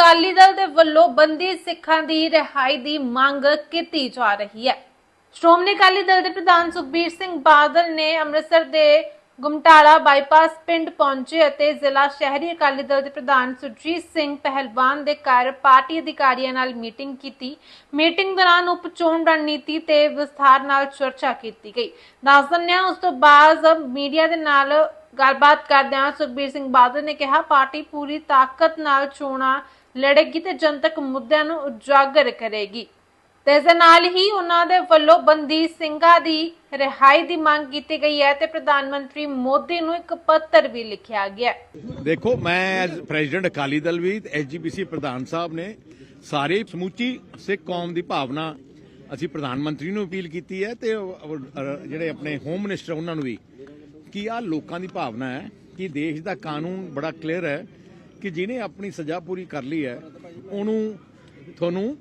ਅਕਾਲੀ ਦਲ ਦੇ ਵੱਲੋਂ ਬੰਦੀ ਸਿੱਖਾਂ ਦੀ ਰਿਹਾਈ ਦੀ ਮੰਗ ਕੀਤੀ ਜਾ ਰਹੀ ਹੈ। ਸ਼੍ਰੋਮਣੀ ਅਕਾਲੀ ਦਲ ਦੇ ਪ੍ਰਧਾਨ ਸੁਖਬੀਰ ਸਿੰਘ ਬਾਦਲ ਨੇ ਅੰਮ੍ਰਿਤਸਰ ਦੇ ਗੁਮਟਾਲਾ ਬਾਈਪਾਸ ਪਿੰਡ ਪਹੁੰਚੇ ਅਤੇ ਜ਼ਿਲ੍ਹਾ ਸ਼ਹਿਰੀ ਅਕਾਲੀ ਦਲ ਦੇ ਪ੍ਰਧਾਨ ਸੁਰਜੀਤ ਸਿੰਘ ਪਹਿਲਵਾਨ ਦੇ ਘਰ ਪਾਰਟੀ ਅਧਿਕਾਰੀਆਂ ਨਾਲ ਮੀਟਿੰਗ ਕੀਤੀ। ਮੀਟਿੰਗ ਦੌਰਾਨ ਉਪ ਚੋਣ ਰਣਨੀਤੀ ਤੇ ਵਿਸਥਾਰ ਨਾਲ ਚਰਚਾ ਕੀਤੀ ਗਈ। ਦੱਸ ਦਿੰਦੇ ਹਾਂ, ਉਸ ਤੋਂ ਬਾਅਦ ਮੀਡੀਆ ਦੇ ਨਾਲ ਗੱਲਬਾਤ ਕਰਦਿਆਂ ਸੁਖਬੀਰ ਸਿੰਘ ਬਾਦਲ ਨੇ ਕਿਹਾ, ਪਾਰਟੀ ਪੂਰੀ ਤਾਕਤ ਨਾਲ ਚੋਣਾਂ ਲੜੇਗੀ ਤੇ ਜਨਤਕ ਮੁੱਦਿਆਂ ਨੂੰ ਉਜਾਗਰ ਕਰੇਗੀ। ਤੇ ਇਸ ਨਾਲ ਹੀ ਉਹਨਾਂ ਦੇ ਵੱਲੋਂ ਬੰਦੀ ਸਿੰਘਾਂ ਦੀ ਰਿਹਾਈ ਦੀ ਮੰਗ ਕੀਤੀ ਗਈ ਹੈ ਤੇ ਪ੍ਰਧਾਨ ਮੰਤਰੀ ਮੋਦੀ ਨੂੰ ਇੱਕ ਪੱਤਰ ਵੀ ਲਿਖਿਆ ਗਿਆ ਦੇਖੋ, ਮੈਂ ਐਜ਼ ਪ੍ਰੈਜ਼ੀਡੈਂਟ ਅਕਾਲੀ ਦਲ ਵੀ ਐਸਜੀਪੀਸੀ ਪ੍ਰਧਾਨ ਸਾਹਿਬ ਨੇ ਸਾਰੇ ਸਮੂਚੀ ਸਿੱਖ ਕੌਮ ਦੀ ਭਾਵਨਾ ਅਸੀਂ ਪ੍ਰਧਾਨ ਮੰਤਰੀ ਨੂੰ ਅਪੀਲ ਕੀਤੀ ਹੈ ਤੇ ਜਿਹੜੇ ਆਪਣੇ ਹੋਮ ਮਿਨਿਸਟਰ ਉਹਨਾਂ ਨੂੰ ਵੀ ਕਿ ਆ ਲੋਕਾਂ ਦੀ ਭਾਵਨਾ ਹੈ ਕਿ ਦੇਸ਼ ਦਾ ਕਾਨੂੰਨ ਬੜਾ ਕਲੀਅਰ ਹੈ ਕਿ ਜਿਹਨੇ ਆਪਣੀ ਸਜ਼ਾ ਪੂਰੀ ਕਰ ਲਈ ਹੈ, ਉਹਨੂੰ ਤੁਹਾਨੂੰ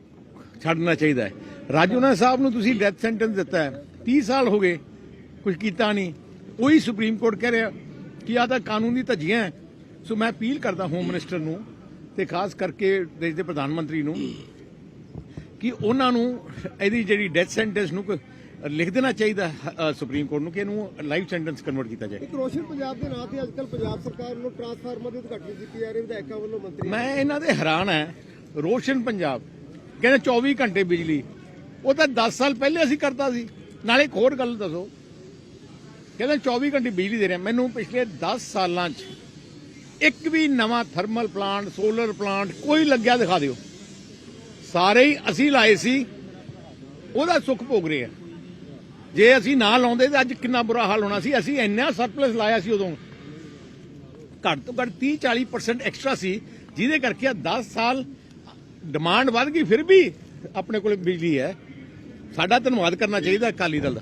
ਛੱਡਣਾ ਚਾਹੀਦਾ ਹੈ। ਰਾਜੂਨਾ ਸਾਹਿਬ ਨੂੰ ਤੁਸੀਂ ਡੈਥ ਸੈਂਟੈਂਸ ਦਿੱਤਾ ਹੈ। 30 ਸਾਲ ਹੋ ਗਏ ਕੁਝ ਕੀਤਾ ਨਹੀਂ। ਉਹੀ ਸੁਪਰੀਮ ਕੋਰਟ ਕਹਿ ਰਿਹਾ ਕਿ ਆਹ ਤਾਂ ਕਾਨੂੰਨ ਦੀ ਧੱਜੀਆਂ ਹੈ। ਸੋ ਮੈਂ ਅਪੀਲ ਕਰਦਾ ਹੋਮ ਮਿਨਿਸਟਰ ਨੂੰ ਤੇ ਖਾਸ ਕਰਕੇ ਦੇਸ਼ ਦੇ ਪ੍ਰਧਾਨ ਮੰਤਰੀ ਨੂੰ ਕਿ ਉਹਨਾਂ ਨੂੰ ਇਹਦੀ ਜਿਹੜੀ ਡੈਥ ਸੈਂਟੈਂਸ ਨੂੰ ਲਿਖ ਦੇਣਾ ਚਾਹੀਦਾ ਸੁਪਰੀਮ ਕੋਰਟ ਨੂੰ ਕਿ ਇਹਨੂੰ ਲਾਈਫ ਸੈਂਟੈਂਸ ਕਨਵਰਟ ਕੀਤਾ ਜਾਏ। ਇੱਕ ਰੋਸ਼ਨ ਪੰਜਾਬ ਦੇ ਨਾਂ ਤੇ ਅੱਜਕੱਲ ਪੰਜਾਬ ਸਰਕਾਰ ਵੱਲੋਂ ਟਰਾਂਸਫਾਰਮਰ ਦੀ ਉਦਘਾਟਨ ਕੀਤੀ ਜਾ ਰਹੀ ਵਿਧਾਇਕਾਂ ਵੱਲੋਂ ਮੰਤਰੀ ਮੈਂ ਇਹਨਾਂ ਦੇ ਹੈਰਾਨ ਹੈ। ਰੋਸ਼ਨ ਪੰਜਾਬ ਕਹਿੰਦੇ 24 ਘੰਟੇ ਬਿਜਲੀ। ਉਹ ਤਾਂ 10 ਸਾਲ ਪਹਿਲੇ ਅਸੀਂ ਕਰਦਾ ਸੀ। ਨਾਲੇ ਇੱਕ ਹੋਰ ਗੱਲ ਦੱਸੋ। ਕਹਿੰਦੇ 24 ਘੰਟੇ ਬਿਜਲੀ ਦੇ ਰਹੇ। ਮੈਨੂੰ ਪਿਛਲੇ 10 ਸਾਲਾਂ 'ਚ ਇੱਕ ਵੀ ਨਵਾਂ ਥਰਮਲ ਪਲਾਂਟ ਸੋਲਰ ਪਲਾਂਟ ਕੋਈ ਲੱਗਿਆ ਦਿਖਾ ਦਿਓ। ਸਾਰੇ ਹੀ ਅਸੀਂ ਲਾਏ ਸੀ। ਉਹਦਾ ਸੁੱਖ ਭੋਗ ਰਹੇ ਆ ਜੇ ਅਸੀਂ ਨਾ ਲਾਉਂਦੇ ਤਾਂ ਅੱਜ ਕਿੰਨਾ ਬੁਰਾ ਹਾਲ ਹੋਣਾ ਸੀ। ਅਸੀਂ ਇੰਨਾ ਸਰਪਲਸ ਲਾਇਆ ਸੀ ਉਦੋਂ। ਘੱਟ ਤੋਂ ਘੱਟ 30 40% ਐਕਸਟਰਾ ਸੀ, ਜਿਹਦੇ ਕਰਕੇ ਆ 10 ਸਾਲ ਡਿਮਾਂਡ ਵੱਧ ਗਈ, ਫਿਰ ਵੀ ਆਪਣੇ ਕੋਲ ਬਿਜਲੀ ਹੈ। ਸਾਡਾ ਧੰਨਵਾਦ ਕਰਨਾ ਚਾਹੀਦਾ ਅਕਾਲੀ ਦਲ ਦਾ।